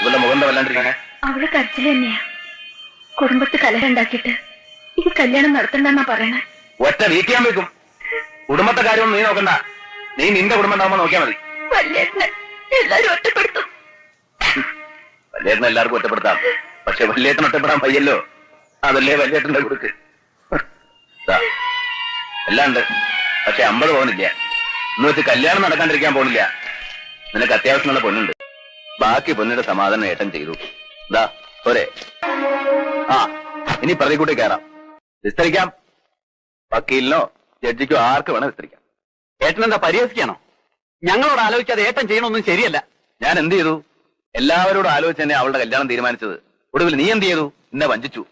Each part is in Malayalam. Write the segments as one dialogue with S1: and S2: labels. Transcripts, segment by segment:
S1: ഇവളുടെ മുഖം വല്ലാണ്ടിരിക്കണേ?
S2: അവൾ കരച്ചിൽ തന്നെയാ. കുടുംബത്ത് കലഹുണ്ടാക്കിയിട്ട് ഈ കല്യാണം നടത്തണ്ടെന്നാ പറയണേ.
S1: ഒറ്റ വീട്ടിയാൻ വെക്കും കുടുംബത്തെ കാര്യമൊന്നും നീ നോക്കണ്ട. നീ നിന്റെ കുടുംബം ഉണ്ടാവുമ്പോ നോക്കിയാ മതി.
S2: വല്യേട്ടനെ എല്ലാരും ഒറ്റപ്പെടുത്തും.
S1: വല്യേട്ടനെ എല്ലാവർക്കും ഒറ്റപ്പെടുത്താം. പക്ഷെ വല്യേട്ടൻ ഒറ്റപ്പെടാൻ പയ്യല്ലോ അതല്ലേ വല്യേട്ടന്റെ കുടുക്ക്. ദാ, എല്ലാം ഉണ്ട്. പക്ഷെ അമ്പത് പോകുന്നില്ല ഇന്ന് വെച്ച് കല്യാണം നടക്കാണ്ടിരിക്കാൻ പോകുന്നില്ല നിനക്ക് അത്യാവശ്യമുള്ള പൊന്നുണ്ട്. ബാക്കി പൊന്നിന്റെ സമാധാനം ഏട്ടൻ ചെയ്തു. ദാ പോരെ. ആ ഇനി പ്രതികൂട്ടി കയറാം. വിസ്തരിക്കാം. വക്കീലിനോ ജഡ്ജിക്കോ ആർക്ക് വേണം വിസ്തരിക്കാം.
S3: ഏട്ടൻ എന്താ പരിഹസിക്കാണോ ഞങ്ങളോട് ആലോചിക്കാതെ ഏട്ടൻ ചെയ്യണമൊന്നും ശരിയല്ല.
S1: ഞാൻ എന്ത് ചെയ്തു? എല്ലാവരോടും ആലോചിച്ച് തന്നെ അവളുടെ കല്യാണം തീരുമാനിച്ചത്. ഒടുവിൽ നീ എന്ത് ചെയ്തു? എന്നെ വഞ്ചിച്ചു.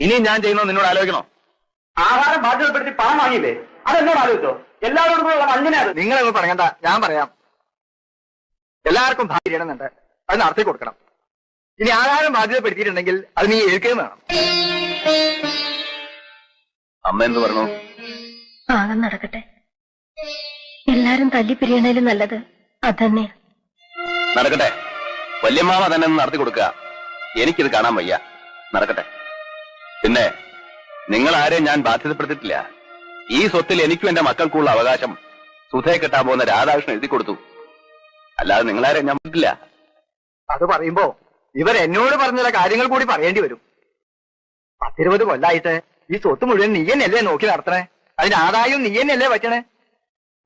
S1: ഇനിയും ഞാൻ ചെയ്യണോ നിന്നോട് ആലോചിക്കണോ?
S3: ആഹാരം ബാധ്യതപ്പെടുത്തി പണം വാങ്ങിയില്ലേ? അതെന്നോട് ആലോചിച്ചോ? എല്ലാവരോടും കൂടെ അങ്ങനെ നിങ്ങളെ പറയണ്ട. ഞാൻ പറയാം. എല്ലാവർക്കും ഭാര്യ ചെയ്യണമെന്നുണ്ട്. അത് നടത്തി കൊടുക്കണം. ഇനി ആഹാരം ബാധ്യതപ്പെടുത്തിയിട്ടുണ്ടെങ്കിൽ അത് നീ ഏൽക്കുകയും വേണം.
S1: അമ്മ എന്ത് പറഞ്ഞു?
S2: ആകെ നടക്കട്ടെ. എല്ലാരും തല്ലി പിരിയണേലും നല്ലത് അതന്നെ.
S1: നടക്കട്ടെ. വല്യമ്മാവ തന്നെ ഒന്ന് നടത്തി കൊടുക്കുക. എനിക്കിത് കാണാൻ വയ്യ. നടക്കട്ടെ. പിന്നെ നിങ്ങൾ ആരെയും ഞാൻ ബാധ്യതപ്പെടുത്തിയിട്ടില്ല. ഈ സ്വത്തിൽ എനിക്കും എന്റെ മക്കൾക്കുള്ള അവകാശം സുധയെ കെട്ടാൻ പോകുന്ന രാധാകൃഷ്ണൻ എഴുതി കൊടുത്തു. അല്ലാതെ നിങ്ങളാരെയും ഞാൻ പറ്റില്ല
S3: അത് പറയുമ്പോ ഇവർ എന്നോട് പറഞ്ഞ കാര്യങ്ങൾ കൂടി പറയേണ്ടി വരും. പത്തിരുപത് കൊല്ലായിട്ട് ഈ സ്വത്ത് മുഴുവൻ നീ തന്നെയല്ലേ നോക്കി നടത്തണേ? അതിന് ആദായം നീ തന്നെയല്ലേ പറ്റണേ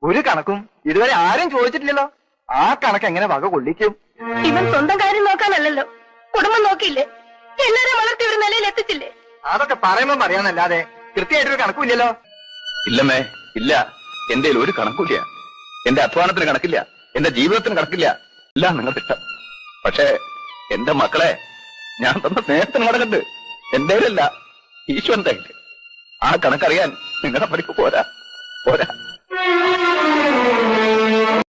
S3: ഒരു കണക്കും ഇതുവരെ ആരും ചോദിച്ചിട്ടില്ലല്ലോ. ആ കണക്ക് എങ്ങനെ വക കൊള്ളിക്കും?
S2: ഇവൻ സ്വന്തം കാര്യം നോക്കാനല്ലല്ലോ. കുടുംബം നോക്കിയില്ലേ? എല്ലാരും വളർത്തി ഒരു നിലയിൽ എത്തിച്ചില്ലേ?
S3: അതൊക്കെ പറയുമ്പോ പറയാന്നല്ലാതെ കൃത്യമായിട്ടൊരു കണക്കുമില്ലല്ലോ.
S1: ഇല്ലമ്മേ ഇല്ല. എന്റെ ഒരു കണക്കില്ല എന്റെ അധ്വാനത്തിന് കണക്കില്ല. എന്റെ ജീവിതത്തിന് കണക്കില്ല. എല്ലാം നിങ്ങൾക്ക് ഇഷ്ടം പക്ഷേ എന്റെ മക്കളെ ഞാൻ തന്ന സ്നേഹത്തിന് കണക്കുണ്ട് എന്റെ അല്ല ഈശ്വരന്റെ ആ കണക്കറിയാൻ നിങ്ങളുടെ പഠിപ്പ് പോരാ.